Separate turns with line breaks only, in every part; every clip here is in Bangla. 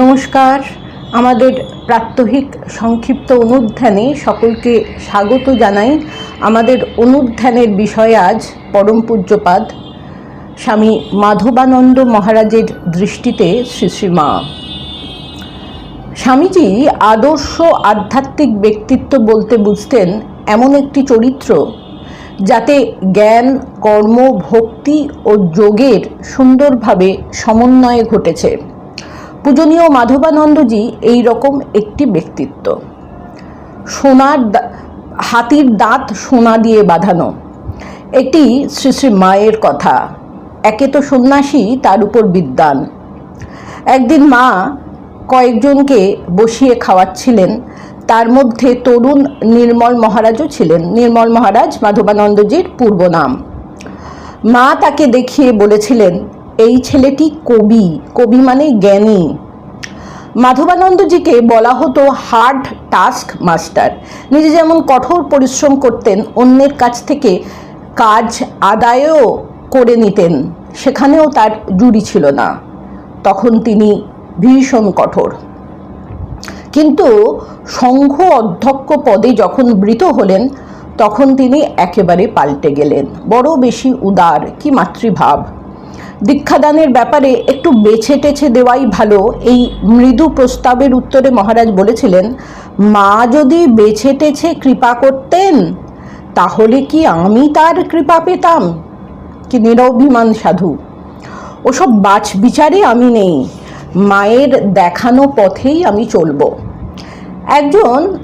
নমস্কার। আমাদের প্রাত্যহিক সংক্ষিপ্ত অনুধ্যানে সকলকে স্বাগত জানাই। আমাদের অনুধ্যানের বিষয় আজ পরম পূজ্যপাদ স্বামী মাধবানন্দ মহারাজের দৃষ্টিতে শ্রী শ্রীমা স্বামীজি আদর্শ আধ্যাত্মিক ব্যক্তিত্ব বলতে বুঝতেন এমন একটি চরিত্র যাতে জ্ঞান, কর্ম, ভক্তি ও যোগের সুন্দরভাবে সমন্বয়ে ঘটেছে। পূজনীয় মাধবানন্দজি এই রকম একটি ব্যক্তিত্ব। সোনার হাতির দাঁত সোনা দিয়ে বাঁধানো। এটি শ্রী শ্রী মায়ের কথা। একে তো সন্ন্যাসী, তার উপর বিদ্বান। একদিন মা কয়েকজনকে বসিয়ে খাওয়াচ্ছিলেন। তার মধ্যে তরুণ নির্মল মহারাজও ছিলেন। নির্মল মহারাজ মাধবানন্দজির পূর্ব নাম মা তাকে দেখিয়ে বলেছিলেন এই ছেলেটি কবি। কবি মানে জ্ঞানী। মাধবানন্দজিকে বলা হতো হার্ড টাস্ক মাস্টার। নিজে যেমন কঠোর পরিশ্রম করতেন, অন্যের কাছ থেকে কাজ আদায়ও করে নিতেন। সেখানেও তার জুড়ি ছিল না। তখন তিনি ভীষণ কঠোর। কিন্তু সংঘ অধ্যক্ষ পদে যখন বৃত হলেন, তখন তিনি একেবারে পাল্টে গেলেন। বড় বেশি উদার কি মাতৃভাব। দীক্ষাদানের ব্যাপারে একটু বেছে টেছে দেওয়াই ভালো। এই মৃদু প্রস্তাবের উত্তরে মহারাজ বলেছিলেন, মা যদি বেছে টেছে কৃপা করতেন, তাহলে কি আমি তার কৃপা পেতাম? কি নিরভিমান সাধু। ওসব বাছ বিচারে আমি নেই। মায়ের দেখানো পথেই আমি চলবো। একজন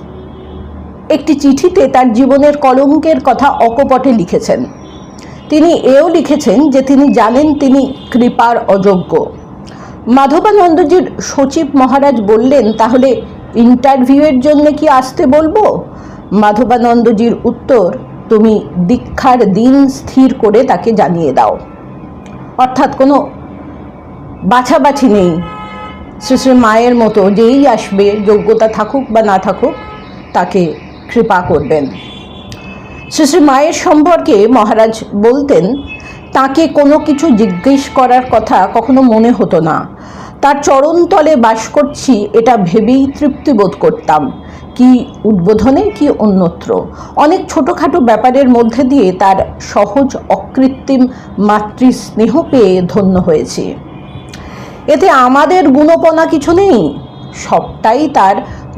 একটি চিঠিতে তার জীবনের কলঙ্কের কথা অকপটে লিখেছেন। তিনি এও লিখেছেন যে তিনি জানেন তিনি কৃপার অযোগ্য। মাধবানন্দজির সচিব মহারাজ বললেন, তাহলে ইন্টারভিউয়ের জন্য কি আসতে বলব? মাধবানন্দজির উত্তর, তুমি দীক্ষার দিন স্থির করে তাকে জানিয়ে দাও। অর্থাৎ কোনো বাছাবাছি নেই। শ্রী শ্রী মায়ের মতো যেই আসবে, যোগ্যতা থাকুক বা না থাকুক, তাকে কৃপা করবেন। শ্রী মায়ের সম্পর্কে মহারাজ বলতেন, তাকে কোনো কিছু জিজ্ঞেস করার কথা কখনো মনে হতো না। তার চরণতলে বাস করছি, এটা ভেবেই তৃপ্তি বোধ করতাম। কি উদ্বোধনে, কি অন্যত্র। অনেক ছোটোখাটো ব্যাপারের মধ্যে দিয়ে তার সহজ অকৃত্রিম মাতৃস্নেহ পেয়ে ধন্য হয়েছে। এতে আমাদের গুণপনা কিছু নেই। সবটাই তার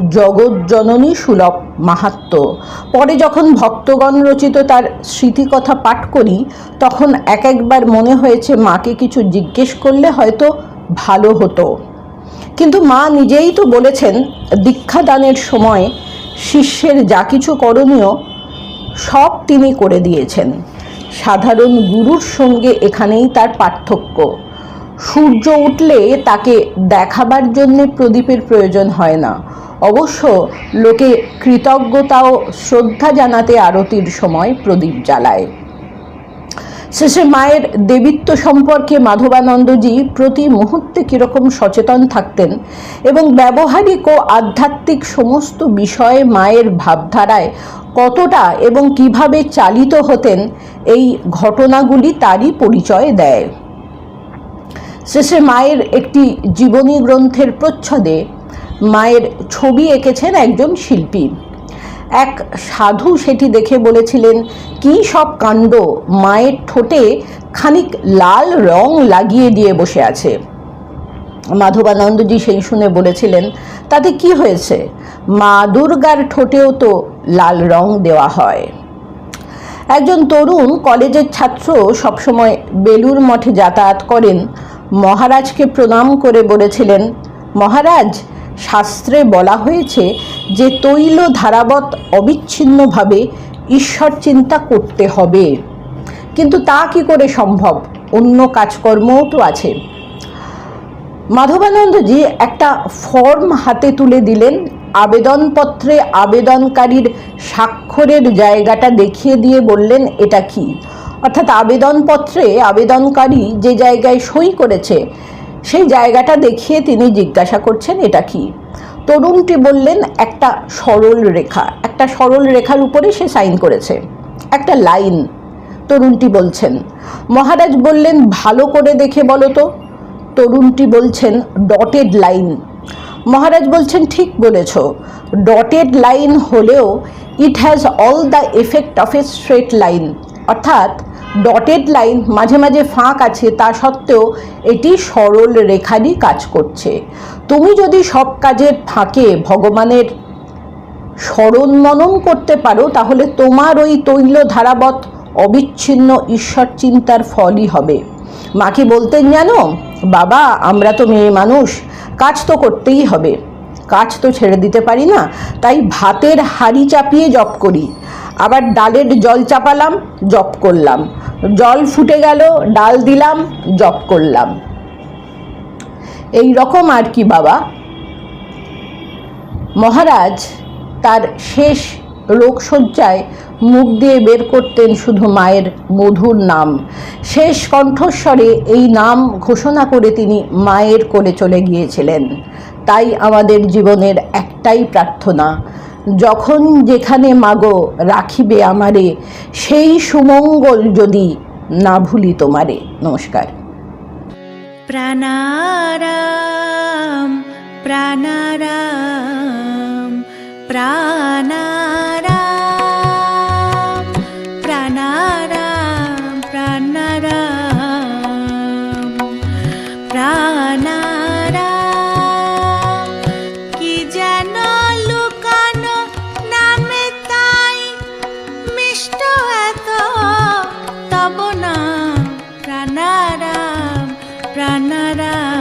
জগৎজননী সুলভ মাহাত্ম। পরে যখন ভক্তগণ রচিত তার স্মৃতিকথা পাঠ করি, তখন এক একবার মনে হয়েছে মাকে কিছু জিজ্ঞেস করলে হয়তো ভালো হতো। কিন্তু মা নিজেই তো বলেছেন, দীক্ষাদানের সময় শিষ্যের যা কিছু করণীয় সব তিনি করে দিয়েছেন। সাধারণ গুরুর সঙ্গে এখানেই তার পার্থক্য। সূর্য উঠলে তাকে দেখাবার জন্য প্রদীপের প্রয়োজন হয় না। অবশ্য লোকে কৃতজ্ঞতা ও শ্রদ্ধা জানাতে আরতির সময় প্রদীপ জ্বালায়। শেষে মায়ের দেবিত্ব সম্পর্কে মাধবানন্দজি প্রতি মুহূর্তে কীরকম সচেতন থাকতেন এবং ব্যবহারিক ও আধ্যাত্মিক সমস্ত বিষয়ে মায়ের ভাবধারায় কতটা এবং কীভাবে চালিত হতেন, এই ঘটনাগুলি তারই পরিচয় দেয়। শেষে মায়ের একটি জীবনী গ্রন্থের প্রচ্ছদে মায়ের ছবি এঁকেছেন একজন শিল্পী। এক সাধু সেটি দেখে বলেছিলেন, কি সব কাণ্ড মায়ের ঠোঁটে খানিক লাল রং লাগিয়ে দিয়ে বসে আছে। মাধবানন্দজি সেই শুনে বলেছিলেন, তাতে কি হয়েছে? মা দুর্গার ঠোঁটেও তো লাল রং দেওয়া হয়। একজন তরুণ কলেজের ছাত্র সবসময় বেলুর মঠে যাতায়াত করেন। মহারাজকে প্রণাম করে বলেছিলেন, মহারাজ শাস্ত্রে বলা হয়েছে যে তৈল ধারাবৎ অবিচ্ছিন্নভাবে ঈশ্বর চিন্তা করতে হবে। কিন্তু তা কি করে সম্ভব? অন্য কাজকর্মও তো আছে। মাধবানন্দজি একটা ফর্ম হাতে তুলে দিলেন, আবেদনপত্রে আবেদনকারীর স্বাক্ষরের জায়গাটা দেখিয়ে দিয়ে বললেন, এটা কি? অর্থাৎ আবেদনপত্রে আবেদনকারী যে জায়গায় সই করেছে সেই জায়গাটা দেখিয়ে তিনি জিজ্ঞাসা করছেন, এটা কি? তরুণটি বললেন, একটা সরল রেখা। একটা সরল রেখার উপরে সে সাইন করেছে, একটা লাইন। তরুণটি বলছেন, মহারাজ বললেন, ভালো করে দেখে বলো তো। তরুণটি বলছেন, ডটেড লাইন। মহারাজ বলছেন, ঠিক বলেছ। ডটেড লাইন হলেও it has all the effect of a straight line. অর্থাৎ ডটেড লাইন মাঝে মাঝে ফাঁক আছে, তা সত্ত্বেও এটি সরল রেখারই কাজ করছে। তুমি যদি সব কাজের ফাঁকে ভগবানের স্মরণ মনন করতে পারো, তাহলে তোমার ওই তৈল ধারাবৎ অবিচ্ছিন্ন ঈশ্বর চিন্তার ফলই হবে। মা কি বলতেন, জানো, বাবা, আমরা তো মেয়ে মানুষ, কাজ তো করতেই হবে। কাজ তো ছেড়ে দিতে পারি না, তাই ভাতের হাঁড়ি চাপিয়ে জপ করি। আবার ডালের জল চাপালাম, জপ করলাম। জল ফুটে গেল, ডাল দিলাম, জপ করলাম। এই রকম আর কি বাবা। মহারাজ তার শেষ রোগশয্যায় মুখ দিয়ে বের করতেন শুধু মায়ের মধুর নাম। শেষ কণ্ঠস্বরে এই নাম ঘোষণা করে তিনি মায়ের কোলে চলে গিয়েছিলেন। তাই আমাদের জীবনের একটাই প্রার্থনা যখন যেখানে মাগো রাখিবে আমারে, সেই সুমঙ্গল যদি না ভুলি তোমারে। নমস্কার।
প্রাণারাম প্রাণারাম প্রাণা নারা